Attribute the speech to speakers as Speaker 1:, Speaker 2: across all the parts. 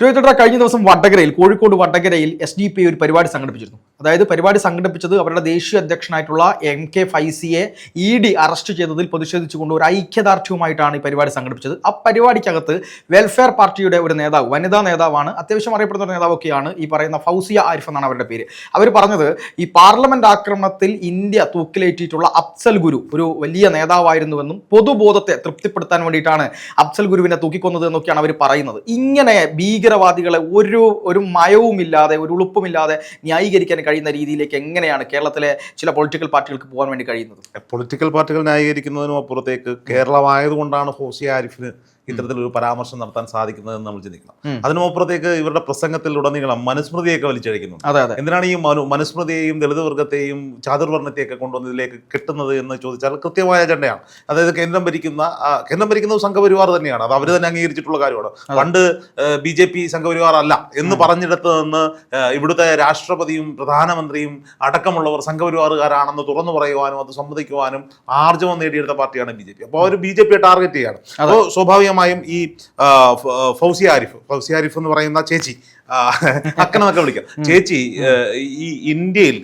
Speaker 1: രോഹിതേട്ട കഴിഞ്ഞ ദിവസം വടകരയിൽ കോഴിക്കോട് വടകരയിൽ എസ് ഡി പി ഒരു പരിപാടി സംഘടിപ്പിച്ചിരുന്നു. അതായത് പരിപാടി സംഘടിപ്പിച്ചത് അവരുടെ ദേശീയ അധ്യക്ഷനായിട്ടുള്ള എം കെ ഫൈസിയെ ഇ ഡി അറസ്റ്റ് ചെയ്തതിൽ പ്രതിഷേധിച്ചുകൊണ്ട് ഒരു ഐക്യദാർഢ്യവുമായിട്ടാണ് ഈ പരിപാടി സംഘടിപ്പിച്ചത്. ആ പരിപാടിക്കകത്ത് വെൽഫെയർ പാർട്ടിയുടെ ഒരു നേതാവ് വനിതാ നേതാവാണ് അത്യാവശ്യം അറിയപ്പെടുന്ന നേതാവൊക്കെയാണ് ഈ പറയുന്ന ഫൗസിയ ആരിഫ് എന്നാണ് അവരുടെ പേര്. അവർ പറഞ്ഞത് ഈ പാർലമെന്റ് ആക്രമണത്തിൽ ഇന്ത്യ തൂക്കിലേറ്റിയിട്ടുള്ള അഫ്സൽ ഗുരു ഒരു വലിയ നേതാവായിരുന്നുവെന്നും പൊതുബോധത്തെ തൃപ്തിപ്പെടുത്താൻ വേണ്ടിയിട്ടാണ് അഫ്സൽ ഗുരുവിനെ തൂക്കിക്കൊന്നത് എന്നൊക്കെയാണ് അവർ പറയുന്നത്. ഇങ്ങനെ ഭീകരവാദികളെ ഒരു ഒരു മയവുമില്ലാതെ ഒരു ഉളുപ്പുമില്ലാതെ ന്യായീകരിക്കാൻ കഴിയുന്ന രീതിയിലേക്ക് എങ്ങനെയാണ് കേരളത്തിലെ ചില പൊളിറ്റിക്കൽ പാർട്ടികൾക്ക് പോകാൻ വേണ്ടി കഴിയുന്നത്?
Speaker 2: പൊളിറ്റിക്കൽ പാർട്ടികൾ ന്യായീകരിക്കുന്നതിനും അപ്പുറത്തേക്ക് കേരളമായതുകൊണ്ടാണ് ഹോസി ആരിഫിന് ഇത്തരത്തിലൊരു പരാമർശം നടത്താൻ സാധിക്കുന്നതെന്ന് നമ്മൾ ചിന്തിക്കണം. അതിനുമപ്പുറത്തേക്ക് ഇവരുടെ പ്രസംഗത്തിലുടനീളം മനുസ്മൃതിയൊക്കെ വലിച്ചഴിക്കുന്നുണ്ട്.
Speaker 1: അതെ അതെ.
Speaker 2: എന്തിനാണ് ഈ മനു മനുസ്മൃതിയെയും ദളിത് വർഗത്തെയും ചാതുർവർണത്തെയൊക്കെ കൊണ്ടുവന്ന് ഇതിലേക്ക് കിട്ടുന്നത് എന്ന് ചോദിച്ചാൽ കൃത്യമായ അജണ്ടയാണ്. അതായത് കേന്ദ്രം ഭരിക്കുന്ന കേന്ദ്രം ഭരിക്കുന്നത് സംഘപരിവാർ തന്നെയാണ്. അത് അവർ തന്നെ അംഗീകരിച്ചിട്ടുള്ള കാര്യമാണ്. പണ്ട് ബി ജെ പി സംഘപരിവാർ അല്ല എന്ന് പറഞ്ഞിടത്ത് നിന്ന് ഇവിടുത്തെ രാഷ്ട്രപതിയും പ്രധാനമന്ത്രിയും അടക്കമുള്ളവർ സംഘപരിവാറുകാരാണെന്ന് തുറന്നു പറയുവാനും അത് സമ്മതിക്കുവാനും ആർജവം നേടിയെടുത്ത പാർട്ടിയാണ് ബി ജെ പി. അപ്പോൾ അവർ ബി ജെ പിയെ ടാർഗറ്റ് ചെയ്യാണ്. അപ്പോൾ സ്വാഭാവികമായും ഈ ഫൗസി ആരിഫ് ഫൗസി ആരിഫ് എന്ന് പറയുന്ന ചേച്ചി ആ, വിളിക്കാം. ചേച്ചി ഈ ഇന്ത്യയിൽ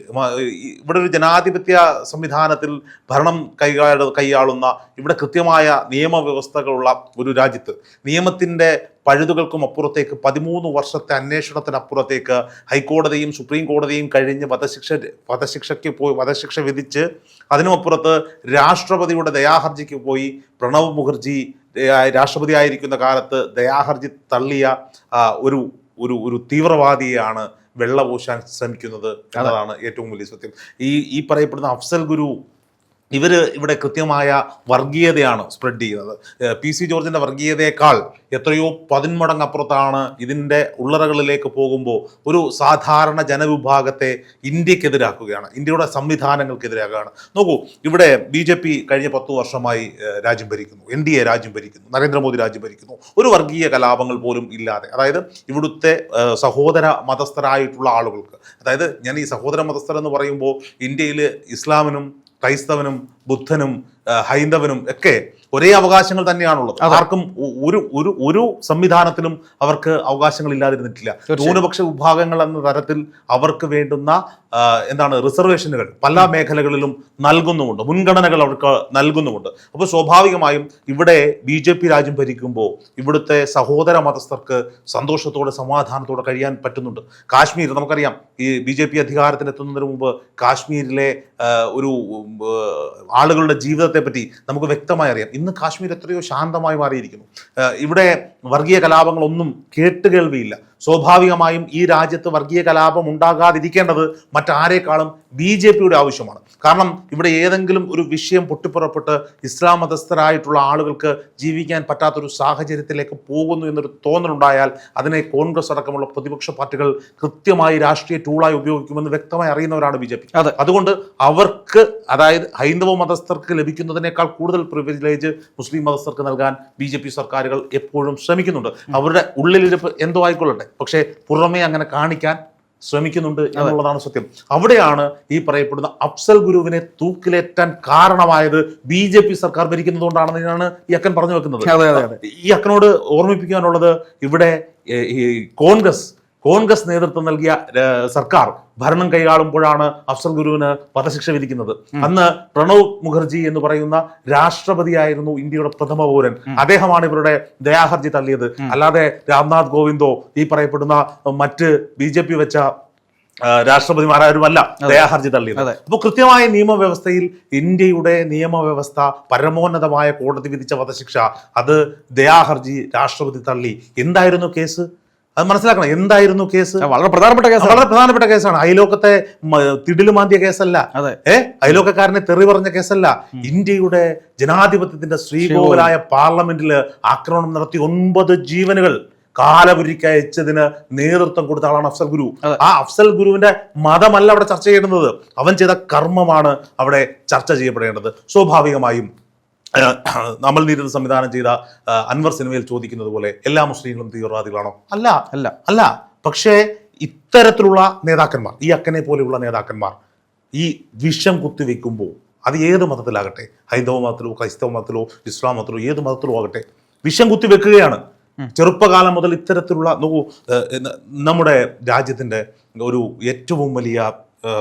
Speaker 2: ഇവിടെ ഒരു ജനാധിപത്യ സംവിധാനത്തിൽ ഭരണം കൈകാട് കൈയാളുന്ന ഇവിടെ കൃത്യമായ നിയമവ്യവസ്ഥകളുള്ള ഒരു രാജ്യത്ത് നിയമത്തിന്റെ പഴുതുകൾക്കും അപ്പുറത്തേക്ക് പതിമൂന്ന് വർഷത്തെ അന്വേഷണത്തിനപ്പുറത്തേക്ക് ഹൈക്കോടതിയും സുപ്രീം കോടതിയും കഴിഞ്ഞ് വധശിക്ഷ വധശിക്ഷയ്ക്ക് പോയി വധശിക്ഷ വിധിച്ച് അതിനുമപ്പുറത്ത് രാഷ്ട്രപതിയുടെ ദയാഹർജിക്ക് പോയി പ്രണവ് മുഖർജി രാഷ്ട്രപതി ആയിരിക്കുന്ന കാലത്ത് ദയാഹർജി തള്ളിയ ഒരു ഒരു ഒരു ഒരു തീവ്രവാദിയെയാണ് വെള്ളപൂശാൻ ശ്രമിക്കുന്നത് എന്നതാണ് ഏറ്റവും വലിയ സത്യം. ഈ ഈ പറയപ്പെടുന്ന അഫ്സൽ ഗുരു ഇവർ ഇവിടെ കൃത്യമായ വർഗീയതയാണ് സ്പ്രെഡ് ചെയ്യുന്നത്. പി സി ജോർജിന്റെ വർഗീയതയേക്കാൾ എത്രയോ പതിന്മടങ്ങ് അപ്പുറത്താണ് ഇതിന്റെ ഉള്ളറകളിലേക്ക് പോകുമ്പോൾ ഒരു സാധാരണ ജനവിഭാഗത്തെ ഇന്ത്യക്കെതിരാക്കുകയാണ്. ഇന്ത്യയുടെ സംവിധാനങ്ങൾക്കെതിരാക്കുകയാണ്. നോക്കൂ ഇവിടെ ബി ജെ പി കഴിഞ്ഞ പത്ത് വർഷമായി രാജ്യം ഭരിക്കുന്നു. എൻ ഡി എ രാജ്യം ഭരിക്കുന്നു. നരേന്ദ്രമോദി രാജ്യം ഭരിക്കുന്നു. ഒരു വർഗീയ കലാപങ്ങൾ പോലും ഇല്ലാതെ. അതായത് ഇവിടുത്തെ സഹോദര മതസ്ഥരായിട്ടുള്ള ആളുകൾക്ക് അതായത് ഞാൻ ഈ സഹോദര മതസ്ഥർ എന്ന് പറയുമ്പോൾ ഇന്ത്യയിൽ ഇസ്ലാമിനും ക്രൈസ്തവനും ബുദ്ധനും ഹൈന്ദവനും ഒക്കെ ഒരേ അവകാശങ്ങൾ തന്നെയാണുള്ളത്. ആർക്കും ഒരു ഒരു ഒരു സംവിധാനത്തിലും അവർക്ക് അവകാശങ്ങൾ ഇല്ലാതിരുന്നിട്ടില്ല ന്യൂനപക്ഷ വിഭാഗങ്ങൾ എന്ന തരത്തിൽ അവർക്ക് വേണ്ടുന്ന എന്താണ് റിസർവേഷനുകൾ പല മേഖലകളിലും നൽകുന്നുമുണ്ട്. മുൻഗണനകൾ അവർക്ക് നൽകുന്നുമുണ്ട്. അപ്പോൾ സ്വാഭാവികമായും ഇവിടെ ബി ജെ പി രാജ്യം ഭരിക്കുമ്പോൾ ഇവിടുത്തെ സഹോദര മതസ്ഥർക്ക് സന്തോഷത്തോടെ സമാധാനത്തോടെ കഴിയാൻ പറ്റുന്നുണ്ട്. കാശ്മീർ നമുക്കറിയാം ഈ ബി ജെ പി അധികാരത്തിലെത്തുന്നതിന് മുമ്പ് കാശ്മീരിലെ ഒരു ആളുകളുടെ ജീവിതത്തെ പറ്റി നമുക്ക് വ്യക്തമായി അറിയാം. ഇന്ന് കാശ്മീർ എത്രയോ ശാന്തമായി മാറിയിരിക്കുന്നു. ഇവിടെ വർഗീയ കലാപങ്ങളൊന്നും കേട്ടുകേൾവിയില്ല. സ്വാഭാവികമായും ഈ രാജ്യത്ത് വർഗീയ കലാപം ഉണ്ടാകാതിരിക്കേണ്ടത് മറ്റാരേക്കാളും ബി ജെ പിയുടെ ആവശ്യമാണ്. കാരണം ഇവിടെ ഏതെങ്കിലും ഒരു വിഷയം പൊട്ടിപ്പുറപ്പെട്ട് ഇസ്ലാം മതസ്ഥരായിട്ടുള്ള ആളുകൾക്ക് ജീവിക്കാൻ പറ്റാത്തൊരു സാഹചര്യത്തിലേക്ക് പോകുന്നു എന്നൊരു തോന്നലുണ്ടായാൽ അതിനെ കോൺഗ്രസ് അടക്കമുള്ള പ്രതിപക്ഷ പാർട്ടികൾ കൃത്യമായി രാഷ്ട്രീയ ടൂളായി ഉപയോഗിക്കുമെന്ന് വ്യക്തമായി അറിയുന്നവരാണ് ബി ജെ പി. അതുകൊണ്ട് അവർക്ക് അതായത് ഹൈന്ദവ മതസ്ഥർക്ക് ലഭിക്കുന്നതിനേക്കാൾ കൂടുതൽ പ്രിവിലേജ് മുസ്ലിം മതസ്ഥർക്ക് നൽകാൻ ബി ജെ പി സർക്കാരുകൾ എപ്പോഴും ശ്രമിക്കുന്നുണ്ട്. അവരുടെ ഉള്ളിലിരിപ്പ് എന്തോ ആയിക്കൊള്ളട്ടെ. പക്ഷേ പുറമേ അങ്ങനെ കാണിക്കാൻ ശ്രമിക്കുന്നുണ്ട് എന്നുള്ളതാണ് സത്യം. അവിടെയാണ് ഈ പറയപ്പെടുന്ന അഫ്സൽ ഗുരുവിനെ തൂക്കിലേറ്റാൻ കാരണമായത് ബി ജെ പി സർക്കാർ ഭരിക്കുന്നതുകൊണ്ടാണെന്നാണ് ഈ അക്കൻ പറഞ്ഞു വെക്കുന്നത്. ഈ അക്കനോട് ഓർമ്മിപ്പിക്കാനുള്ളത് ഇവിടെ ഈ കോൺഗ്രസ് കോൺഗ്രസ് നേതൃത്വം നൽകിയ സർക്കാർ ഭരണം കൈയാളുമ്പോഴാണ് അഫ്സൽ ഗുരുവിന് വധശിക്ഷ വിധിക്കുന്നത്. അന്ന് പ്രണവ് മുഖർജി എന്ന് പറയുന്ന രാഷ്ട്രപതിയായിരുന്നു ഇന്ത്യയുടെ പ്രഥമ പൗരൻ. അദ്ദേഹമാണ് ഇവരുടെ ദയാഹർജി തള്ളിയത്. അല്ലാതെ രാംനാഥ് കോവിന്ദോ ഈ പറയപ്പെടുന്ന മറ്റ് ബി ജെ പി വെച്ച രാഷ്ട്രപതിമാരാരുമല്ല ദയാഹർജി തള്ളിയത്.
Speaker 1: അപ്പൊ
Speaker 2: അപ്പോൾ കൃത്യമായ നിയമവ്യവസ്ഥയിൽ ഇന്ത്യയുടെ നിയമവ്യവസ്ഥ പരമോന്നതമായ കോടതി വിധിച്ച വധശിക്ഷ അത് ദയാഹർജി രാഷ്ട്രപതി തള്ളി. എന്തായിരുന്നു കേസ്? അത് മനസ്സിലാക്കണം. എന്തായിരുന്നു കേസ്?
Speaker 1: വളരെ പ്രധാനപ്പെട്ട കേസ്
Speaker 2: വളരെ പ്രധാനപ്പെട്ട കേസാണ്. അയലോക്കത്തെ തിടിലുമാന്തിയ തിടിൽ മാന്തിയ കേസല്ല.
Speaker 1: അതെ.
Speaker 2: ഏ? അയലോക്കക്കാരനെ തെറി പറഞ്ഞ കേസല്ല. ഇന്ത്യയുടെ ജനാധിപത്യത്തിന്റെ ശ്രീകോവിലായ പാർലമെന്റിൽ ആക്രമണം നടത്തി ഒൻപത് ജീവനുകൾ കാലപുരിക്ക് അയച്ചതിന് നേതൃത്വം കൊടുത്ത ആളാണ് അഫ്സൽ ഗുരു. ആ അഫ്സൽ ഗുരുവിന്റെ മതമല്ല അവിടെ ചർച്ച ചെയ്യേണ്ടത് അവൻ ചെയ്ത കർമ്മമാണ് അവിടെ ചർച്ച ചെയ്യപ്പെടേണ്ടത്. സ്വാഭാവികമായും നമ്മൾ നീരത് സംവിധാനം ചെയ്ത അൻവർ സിനിമയിൽ ചോദിക്കുന്നത് പോലെ എല്ലാ മുസ്ലിങ്ങളും തീവ്രവാദികളാണോ? അല്ല.
Speaker 1: അല്ല.
Speaker 2: അല്ല. പക്ഷേ ഇത്തരത്തിലുള്ള നേതാക്കന്മാർ ഈ അക്കനെ പോലെയുള്ള നേതാക്കന്മാർ ഈ വിഷം കുത്തിവെക്കുമ്പോൾ അത് ഏത് മതത്തിലാകട്ടെ? ഹൈന്ദവ മതത്തിലോ ക്രൈസ്തവ മതത്തിലോ ഇസ്ലാം മതത്തിലോ ഏത് മതത്തിലോ ആകട്ടെ? വിഷം കുത്തിവെക്കുകയാണ് ചെറുപ്പകാലം മുതൽ ഇത്തരത്തിലുള്ള നോക്കൂ നമ്മുടെ രാജ്യത്തിന്റെ ഒരു ഏറ്റവും വലിയ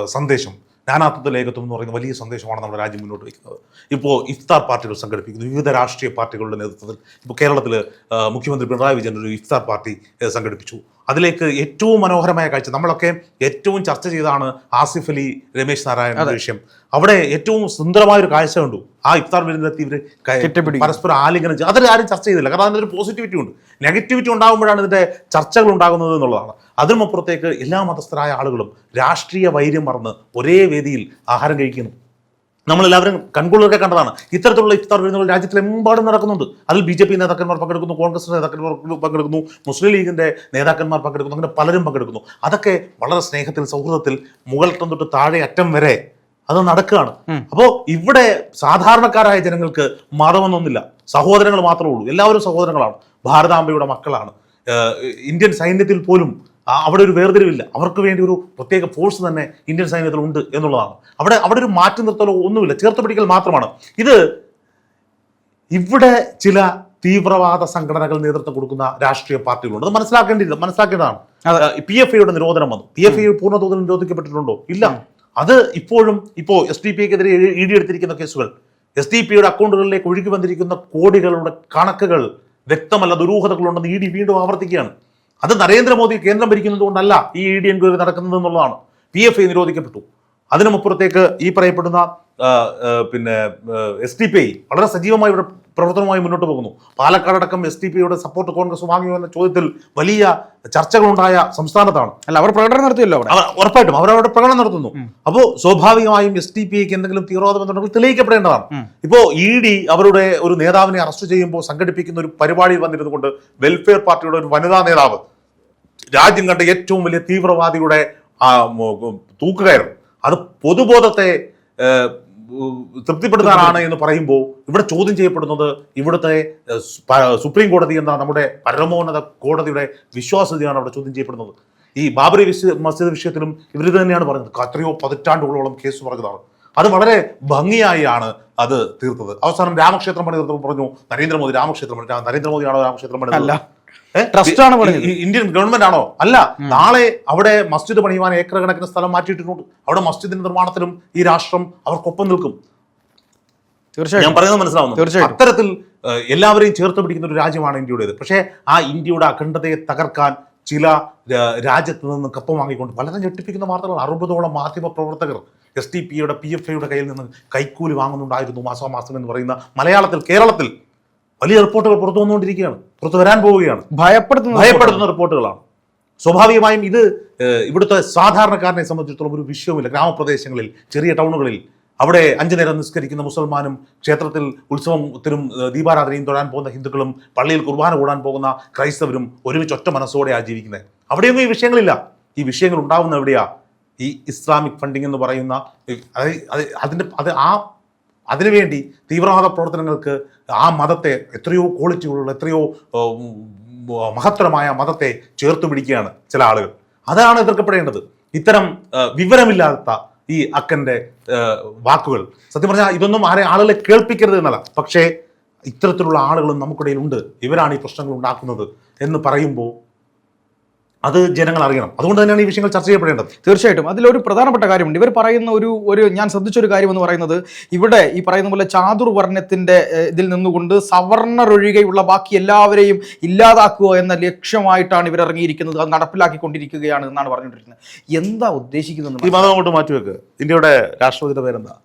Speaker 2: സന്ദേശം നാനാത്വത്തിൽ ഏകത്വം എന്ന് പറയുന്ന വലിയ സന്ദേശമാണ് നമ്മുടെ രാജ്യം മുന്നോട്ട് വയ്ക്കുന്നത്. ഇപ്പോൾ ഇഫ്താർ പാർട്ടികൾ സംഘടിപ്പിക്കുന്നു. വിവിധ രാഷ്ട്രീയ പാർട്ടികളുടെ നേതൃത്വത്തിൽ ഇപ്പോൾ കേരളത്തിൽ മുഖ്യമന്ത്രി പിണറായി വിജയൻ ഒരു ഇഫ്താർ പാർട്ടി സംഘടിപ്പിച്ചു. അതിലേക്ക് ഏറ്റവും മനോഹരമായ കാഴ്ച. നമ്മളൊക്കെ ഏറ്റവും ചർച്ച ചെയ്താണ് ആസിഫ് അലി രമേശ് നാരായണ വിഷയം. അവിടെ ഏറ്റവും സുന്ദരമായ ഒരു കാഴ്ച കണ്ടു. ആ ഇഫ്താർ വിരുന്നെത്തി ഇവർ പരസ്പരം ആലിംഗനം ചെയ്തു. അതിൽ ആരും ചർച്ച ചെയ്തില്ല. കാരണം അതിനൊരു പോസിറ്റിവിറ്റി ഉണ്ട്. നെഗറ്റിവിറ്റി ഉണ്ടാകുമ്പോഴാണ് ഇതിന്റെ ചർച്ചകൾ ഉണ്ടാകുന്നത് എന്നുള്ളതാണ്. അതിനുമപ്പുറത്തേക്ക് എല്ലാ മതസ്ഥരായ ആളുകളും രാഷ്ട്രീയ വൈര്യം മറന്ന് ഒരേ വേദിയിൽ ആഹാരം കഴിക്കുന്നു. നമ്മളെല്ലാവരും കൺകൂളൊക്കെ കണ്ടതാണ്. ഇത്തരത്തിലുള്ള ഇഫ്താർ വിരുന്നുകൾ രാജ്യത്തിലെമ്പാടും നടക്കുന്നുണ്ട്. അതിൽ ബി ജെ പി നേതാക്കന്മാർ പങ്കെടുക്കുന്നു കോൺഗ്രസ് നേതാക്കന്മാർ പങ്കെടുക്കുന്നു മുസ്ലിം ലീഗിന്റെ നേതാക്കന്മാർ പങ്കെടുക്കുന്നു അങ്ങനെ പലരും പങ്കെടുക്കുന്നു. അതൊക്കെ വളരെ സ്നേഹത്തിൽ സൗഹൃദത്തിൽ മുകൾട്ടം തൊട്ട് താഴെ അറ്റം വരെ അത് നടക്കുകയാണ്. അപ്പോൾ ഇവിടെ സാധാരണക്കാരായ ജനങ്ങൾക്ക് മതമെന്നൊന്നില്ല സഹോദരങ്ങൾ മാത്രമേ ഉള്ളൂ. എല്ലാവരും സഹോദരങ്ങളാണ്. ഭാരതാംബയുടെ മക്കളാണ്. ഇന്ത്യൻ സൈന്യത്തിൽ പോലും അവിടെ ഒരു വേർതിരിവില്ല. അവർക്ക് വേണ്ടി ഒരു പ്രത്യേക ഫോഴ്സ് തന്നെ ഇന്ത്യൻ സൈന്യത്തിൽ ഉണ്ട് എന്നുള്ളതാണ്. അവിടെ അവിടെ ഒരു മാറ്റി നിർത്തലോ ഒന്നുമില്ല. ചേർത്ത് പിടിക്കൽ മാത്രമാണ്. ഇത് ഇവിടെ ചില തീവ്രവാദ സംഘടനകൾ നേതൃത്വം കൊടുക്കുന്ന രാഷ്ട്രീയ പാർട്ടികളുണ്ട്. അത് മനസ്സിലാക്കേണ്ടില്ല മനസ്സിലാക്കേണ്ടതാണ്. പി എഫ് ഐയുടെ നിരോധനം വന്നു. പി എഫ് ഐ പൂർണതോതിൽ നിരോധിക്കപ്പെട്ടിട്ടുണ്ടോ? ഇല്ല. അത് ഇപ്പോഴും ഇപ്പോൾ എസ് ഡി പി ഐക്കെതിരെ ഇ ഡി എടുത്തിരിക്കുന്ന കേസുകൾ. എസ് ഡി പിയുടെ അക്കൗണ്ടുകളിലേക്ക് ഒഴുകി വന്നിരിക്കുന്ന കോടികളുടെ കണക്കുകൾ വ്യക്തമല്ല. ദുരൂഹതകളുണ്ടെന്ന് ഇ ഡി വീണ്ടും ആവർത്തിക്കുകയാണ്. അത് നരേന്ദ്രമോദി കേന്ദ്രം ഭരിക്കുന്നത് കൊണ്ടല്ല ഈ ഇ ഡി എൻക്വയറി നടക്കുന്നത് എന്നുള്ളതാണ്. പി എഫ് ഐ നിരോധിക്കപ്പെട്ടു. അതിനുമപ്പുറത്തേക്ക് ഈ പറയപ്പെടുന്ന പിന്നെ എസ് ടി പി ഐ വളരെ സജീവമായി ഇവിടെ പ്രവർത്തനവുമായി മുന്നോട്ട് പോകുന്നു. പാലക്കാട് അടക്കം എസ് ടി പി ഐയുടെ സപ്പോർട്ട് കോൺഗ്രസ് വാങ്ങിയോ എന്ന ചോദ്യത്തിൽ വലിയ ചർച്ചകളുണ്ടായ സംസ്ഥാനത്താണ്.
Speaker 1: അല്ല അവർ പ്രകടനം നടത്തിയല്ലോ ഉറപ്പായിട്ടും
Speaker 2: അവർ അവരവിടെ പ്രകടനം നടത്തുന്നു. അപ്പോൾ സ്വാഭാവികമായും എസ് ടി പി ഐക്ക് എന്തെങ്കിലും തീവ്രവാദ ബന്ധമുണ്ടെങ്കിൽ തെളിയിക്കപ്പെടേണ്ടതാണ് ഇപ്പോൾ ഇ ഡി അവരുടെ ഒരു നേതാവിനെ അറസ്റ്റ് ചെയ്യുമ്പോൾ സംഘടിപ്പിക്കുന്ന ഒരു പരിപാടിയിൽ വന്നിരുന്നുകൊണ്ട് വെൽഫെയർ പാർട്ടിയുടെ ഒരു വനിതാ നേതാവ് രാജ്യം കണ്ട ഏറ്റവും വലിയ തീവ്രവാദിയുടെ തൂക്കുകയർ അത് പൊതുബോധത്തെ തൃപ്തിപ്പെടുത്താനാണ് എന്ന് പറയുമ്പോൾ ഇവിടെ ചോദ്യം ചെയ്യപ്പെടുന്നത് ഇവിടുത്തെ സുപ്രീം കോടതി എന്ന നമ്മുടെ പരമോന്നത കോടതിയുടെ വിശ്വാസ്യതയാണ് അവിടെ ചോദ്യം ചെയ്യപ്പെടുന്നത്. ഈ ബാബറി മസ്ജിദ് വിഷയത്തിലും ഇവർ തന്നെയാണ് പറഞ്ഞത് എത്രയോ പതിറ്റാണ്ടുകളോളം കേസ് പറഞ്ഞതാണ്. അത് വളരെ ഭംഗിയായാണ് അത് തീർത്തത്. അവസാനം രാമക്ഷേത്രം പണി തീർത്തപ്പോൾ പറഞ്ഞു നരേന്ദ്രമോദി രാമക്ഷേത്രം നരേന്ദ്രമോദിയാണോ രാമക്ഷേത്രം പണി
Speaker 1: അല്ല. Trust ആണ് പണിഞ്ഞത്.
Speaker 2: ഇന്ത്യൻ ഗവൺമെന്റ് ആണോ? അല്ല. നാളെ അവിടെ മസ്ജിദ് പണിയുവാൻ ഏക്കർ കണക്കിന് സ്ഥലം മാറ്റിയിട്ടുണ്ട് അവിടെ മസ്ജിദിന്റെ നിർമ്മാണത്തിലും ഈ രാഷ്ട്രം അവർക്കൊപ്പം നിൽക്കും. ഞാൻ പറയുന്നത് മനസ്സിലാവുന്നു.
Speaker 1: തീർച്ചയായും
Speaker 2: അത്തരത്തിൽ എല്ലാവരെയും ചേർത്ത് പിടിക്കുന്ന ഒരു രാജ്യമാണ് ഇന്ത്യയുടേത്. പക്ഷേ ആ ഇന്ത്യയുടെ അഖണ്ഡതയെ തകർക്കാൻ ചില രാജ്യത്ത് നിന്ന് കപ്പം വാങ്ങിക്കൊണ്ട് പലരും ഞെട്ടിപ്പിക്കുന്ന വാർത്തകൾ അറുപതോളം മാധ്യമ പ്രവർത്തകർ എസ് ടി പിയുടെ പി എഫ് ഐയുടെ കയ്യിൽ നിന്ന് കൈക്കൂലി വാങ്ങുന്നുണ്ടായിരുന്നു മാസാമാസം എന്ന് പറയുന്ന മലയാളത്തിൽ കേരളത്തിൽ. വലിയ റിപ്പോർട്ടുകൾ പുറത്തു വന്നുകൊണ്ടിരിക്കുകയാണ്. പുറത്തു വരാൻ പോവുകയാണ്.
Speaker 1: ഭയപ്പെടുത്തുന്ന
Speaker 2: ഭയപ്പെടുത്തുന്ന റിപ്പോർട്ടുകളാണ്. സ്വാഭാവികമായും ഇത് ഇവിടുത്തെ സാധാരണക്കാരനെ സംബന്ധിച്ചിടത്തോളം ഒരു വിഷയവുമില്ല. ഗ്രാമപ്രദേശങ്ങളിൽ ചെറിയ ടൗണുകളിൽ. അവിടെ അഞ്ചു നേരം നിസ്കരിക്കുന്ന മുസൽമാനും ക്ഷേത്രത്തിൽ ഉത്സവത്തിനും ദീപാരാധനയും തൊഴാൻ പോകുന്ന ഹിന്ദുക്കളും പള്ളിയിൽ കുർബാന കൂടാൻ പോകുന്ന ക്രൈസ്തവരും ഒരുമിച്ച് ഒറ്റ മനസ്സോടെ ആജീവിക്കുന്നത് അവിടെയൊന്നും ഈ വിഷയങ്ങളില്ല. ഈ വിഷയങ്ങൾ ഉണ്ടാവുന്ന എവിടെയാ? ഈ ഇസ്ലാമിക് ഫണ്ടിങ് എന്ന് പറയുന്ന അതായത് അത് അത് അതിന്റെ അത് ആ അതിനുവേണ്ടി തീവ്രവാദ പ്രവർത്തനങ്ങൾക്ക് ആ മതത്തെ എത്രയോ ക്വാളിറ്റികളുള്ള എത്രയോ മഹത്തരമായ മതത്തെ ചേർത്ത് പിടിക്കുകയാണ് ചില ആളുകൾ. അതാണ് എതിർക്കപ്പെടേണ്ടത്. ഇത്തരം വിവരമില്ലാത്ത ഈ അക്കന്റെ വാക്കുകൾ. സത്യം പറഞ്ഞാൽ ഇതൊന്നും ആരെ ആളുകളെ കേൾപ്പിക്കരുത് എന്നല്ല. പക്ഷേ ഇത്തരത്തിലുള്ള ആളുകളും നമുക്കിടയിലുണ്ട് ഇവരാണ് ഈ പ്രശ്നങ്ങൾ ഉണ്ടാക്കുന്നത് എന്ന് പറയുമ്പോൾ അത് ജനങ്ങൾ അറിയണം. അതുകൊണ്ട് തന്നെയാണ് ഈ വിഷയങ്ങൾ ചർച്ച ചെയ്യപ്പെടേണ്ടത്.
Speaker 1: തീർച്ചയായിട്ടും. അതിലൊരു പ്രധാനപ്പെട്ട കാര്യമുണ്ട്. ഇവർ പറയുന്ന ഒരു ഒരു ഞാൻ ശ്രദ്ധിച്ചൊരു കാര്യം എന്ന് പറയുന്നത് ഇവിടെ ഈ പറയുന്ന പോലെ ചാതുർവർണത്തിന്റെ ഇതിൽ നിന്നുകൊണ്ട് സവർണരൊഴികെയുള്ള ബാക്കി എല്ലാവരെയും ഇല്ലാതാക്കുക എന്ന ലക്ഷ്യമായിട്ടാണ് ഇവർ ഇറങ്ങിയിരിക്കുന്നത് അത് നടപ്പിലാക്കിക്കൊണ്ടിരിക്കുകയാണ് എന്നാണ് പറഞ്ഞുകൊണ്ടിരിക്കുന്നത്. എന്താ ഉദ്ദേശിക്കുന്നത്
Speaker 2: ഈ മതം അങ്ങോട്ട് മാറ്റിവെക്ക്. ഇന്ത്യയുടെ രാഷ്ട്രപതിയുടെ പേരെന്താ?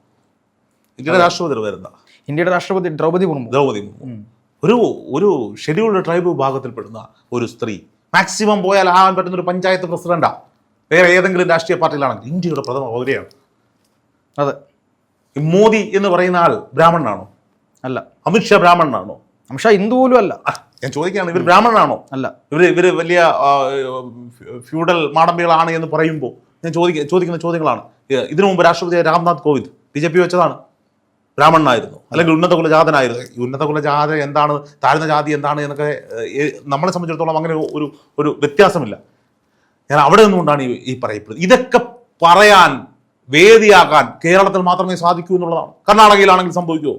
Speaker 2: ഇന്ത്യയുടെ രാഷ്ട്രപതിയുടെ പേരെന്താ?
Speaker 1: ഇന്ത്യയുടെ രാഷ്ട്രപതി ദ്രൗപദി മുർമു.
Speaker 2: ദ്രൗപദി മുർമു. ഒരു ഒരു ഷെഡ്യൂൾഡ് ട്രൈബ് വിഭാഗത്തിൽപ്പെടുന്ന ഒരു സ്ത്രീ. മാക്സിമം പോയാൽ ആവാൻ പറ്റുന്ന ഒരു പഞ്ചായത്ത് പ്രസിഡന്റാ. വേറെ ഏതെങ്കിലും രാഷ്ട്രീയ പാർട്ടിയിലാണെങ്കിൽ ഇന്ത്യയുടെ പ്രഥമ പൗരയാണ്
Speaker 1: അതെ.
Speaker 2: മോദി എന്ന് പറയുന്ന ആൾ ബ്രാഹ്മണനാണോ?
Speaker 1: അല്ല.
Speaker 2: അമിത്ഷാ ബ്രാഹ്മണനാണോ?
Speaker 1: അമിത്ഷാ ഹിന്ദു പോലും അല്ല.
Speaker 2: ഞാൻ ചോദിക്കുകയാണ് ഇവർ ബ്രാഹ്മണനാണോ?
Speaker 1: അല്ല.
Speaker 2: ഇവർ ഇവർ വലിയ ഫ്യൂഡൽ മാടമ്പികളാണ് എന്ന് പറയുമ്പോൾ ഞാൻ ചോദിക്ക ചോദിക്കുന്ന ചോദ്യങ്ങളാണ്. ഇതിനു മുമ്പ് രാഷ്ട്രപതി Ramnath Kovind B J P വെച്ചതാണ്. ബ്രാഹ്മണനായിരുന്നു. അല്ലെങ്കിൽ ഉന്നത കുലജാതനായിരുന്നു ഈ ഉന്നത കുലജാത എന്താണ് താഴ്ന്ന ജാതി എന്താണ് എന്നൊക്കെ നമ്മളെ സംബന്ധിച്ചിടത്തോളം അങ്ങനെ ഒരു ഒരു വ്യത്യാസമില്ല. ഞാൻ അവിടെ നിന്നുകൊണ്ടാണ് ഈ ഈ പറയപ്പെടുന്നത്. ഇതൊക്കെ പറയാൻ വേദിയാക്കാൻ കേരളത്തിൽ മാത്രമേ സാധിക്കൂ എന്നുള്ളതാണ്. കർണാടകയിലാണെങ്കിൽ സംഭവിക്കുമോ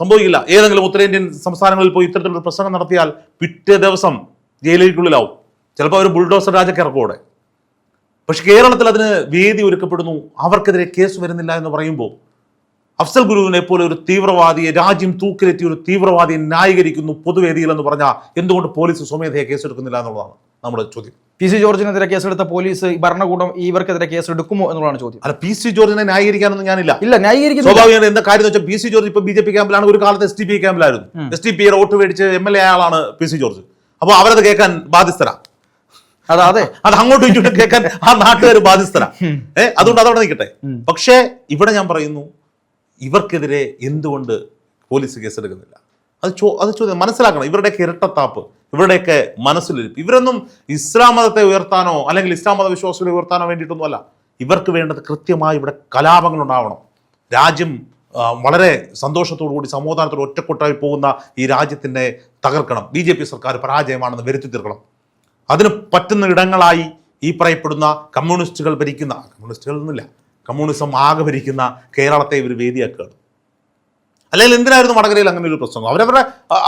Speaker 2: സംഭവിക്കില്ല. ഏതെങ്കിലും ഉത്തരേന്ത്യൻ സംസ്ഥാനങ്ങളിൽ പോയി ഇത്തരത്തിലൊരു പ്രസംഗം നടത്തിയാൽ പിറ്റേ ദിവസം ജയിലിലേക്കുള്ളിലാവും. ചിലപ്പോൾ അവർ ബുൾഡോസർ രാജക്കിറക്കോടെ പക്ഷെ കേരളത്തിൽ അതിന് വേദി ഒരുക്കപ്പെടുന്നു. അവർക്കെതിരെ കേസ് വരുന്നില്ല എന്ന് പറയുമ്പോൾ അഫ്സൽ ഗുരുവിനെ പോലെ ഒരു തീവ്രവാദിയെ രാജ്യം തൂക്കിലെത്തിയ ഒരു തീവ്രവാദിയെ ന്യായീകരിക്കുന്നു പൊതുവേദിയിൽ എന്ന് പറഞ്ഞാൽ എന്തുകൊണ്ട് പോലീസ് സ്വമേധയെ കേസെടുക്കുന്നില്ല എന്നുള്ളതാണ് നമ്മുടെ ചോദ്യം.
Speaker 1: പി സി ജോർജിനെതിരെ കേസെടുത്ത പോലീസ് ഈ ഭരണകൂടം ഇവർക്കെതിരെ കേസെടുക്കുമോ എന്നുള്ളതാണ് ചോദ്യം.
Speaker 2: അല്ല പി സി ജോർജിനെ ന്യായീകരിക്കാനൊന്നും ഞാനില്ല.
Speaker 1: ഇല്ല ന്യായീകരിക്കും
Speaker 2: സ്വാഭാവികമാണ് എന്താ കാര്യം വെച്ചാൽ പി സി ജോർജ് ഇപ്പൊ ബി ജെ പി ക്യാമ്പിലാണ് ഒരു കാലത്ത് എസ് ടി പി ക്യാമ്പിലായിരുന്നു. എസ് ടി പിയുടെ വോട്ട് മേടിച്ച് എം എൽ എ ആളാണ് പി സി ജോർജ്. അപ്പോൾ അവരത് കേൾക്കാൻ ബാധ്യസ്ഥരാ?
Speaker 1: അതെ അതെ.
Speaker 2: അത് അങ്ങോട്ടും ഇങ്ങോട്ടും കേൾക്കാൻ ആ നാട്ടുകാർ ബാധ്യസ്ഥരാ. ഏഹ് അതുകൊണ്ട് അതവിടെ നിൽക്കട്ടെ. പക്ഷേ ഇവിടെ ഞാൻ പറയുന്നു ഇവർക്കെതിരെ എന്തുകൊണ്ട് പോലീസ് കേസെടുക്കുന്നില്ല? അത് ചോ അത് ചോദ്യം മനസ്സിലാക്കണം. ഇവരുടെയൊക്കെ ഇരട്ടത്താപ്പ് ഇവരുടെയൊക്കെ മനസ്സിലിരിപ്പ്. ഇവരൊന്നും ഇസ്ലാം മതത്തെ ഉയർത്താനോ അല്ലെങ്കിൽ ഇസ്ലാം മത വിശ്വാസികളെ ഉയർത്താനോ വേണ്ടിയിട്ടൊന്നുമല്ല. ഇവർക്ക് വേണ്ടത് കൃത്യമായി ഇവിടെ കലാപങ്ങൾ ഉണ്ടാവണം രാജ്യം വളരെ കൂടി സമാധാനത്തോട് ഒറ്റക്കൊട്ടായി പോകുന്ന ഈ രാജ്യത്തിനെ തകർക്കണം. ബി ജെ പി സർക്കാർ പരാജയമാണെന്ന് വരുത്തി തീർക്കണം. അതിന് പറ്റുന്ന ഇടങ്ങളായി ഈ പറയപ്പെടുന്ന കമ്മ്യൂണിസ്റ്റുകൾ ഭരിക്കുന്ന കമ്മ്യൂണിസ്റ്റുകൾ എന്നില്ല കമ്മ്യൂണിസം ആകെ ഭരിക്കുന്ന കേരളത്തെ ഇവർ വേദിയാക്കുകയാണ്. അല്ലെങ്കിൽ എന്തിനായിരുന്നു വടകരയിൽ അങ്ങനെ ഒരു പ്രശ്നം അവരവരുടെ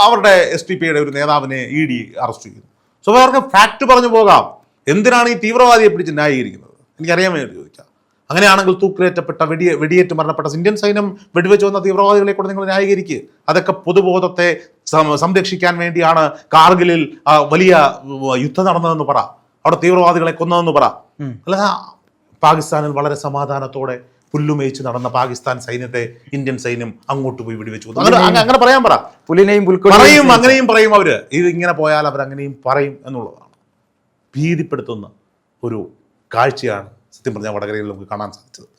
Speaker 2: അവരുടെ എസ് ടി പിയുടെ ഒരു നേതാവിനെ ഇ ഡി അറസ്റ്റ് ചെയ്യുന്നു. സോ അവർക്ക് ഫാക്ട് പറഞ്ഞു പോകാം. എന്തിനാണ് ഈ തീവ്രവാദിയെ പിടിച്ച് ന്യായീകരിക്കുന്നത്? എനിക്കറിയാൻ വേണ്ടി ചോദിച്ചാൽ അങ്ങനെയാണെങ്കിൽ തൂക്കിലേറ്റപ്പെട്ട വെടി വെടിയേറ്റ് മരണപ്പെട്ട ഇന്ത്യൻ സൈന്യം വെടിവെച്ച് വന്ന തീവ്രവാദികളെ കൂടെ നിങ്ങൾ ന്യായീകരിക്കുക അതൊക്കെ പൊതുബോധത്തെ സംരക്ഷിക്കാൻ വേണ്ടിയാണ് കാർഗിലിൽ വലിയ യുദ്ധം നടന്നതെന്ന് പറ. അവിടെ തീവ്രവാദികളെ കൊന്നതെന്ന് പറ. അല്ല പാകിസ്ഥാനിൽ വളരെ സമാധാനത്തോടെ പുല്ലുമേച്ച് നടന്ന പാകിസ്ഥാൻ സൈന്യത്തെ ഇന്ത്യൻ സൈന്യം അങ്ങോട്ട് പോയി വെടിവെച്ചു. അങ്ങനെ അങ്ങ- അങ്ങനെ പറയാൻ പറ.
Speaker 1: പുലിനെയും
Speaker 2: പറയും അങ്ങനെയും പറയും അവർ. ഇത് ഇങ്ങനെ പോയാൽ അവർ അങ്ങനെയും പറയും എന്നുള്ളതാണ്. ഭീതിപ്പെടുത്തുന്ന ഒരു കാഴ്ചയാണ് സത്യം പറഞ്ഞാൽ വടകരയിൽ നമുക്ക് കാണാൻ സാധിച്ചത്.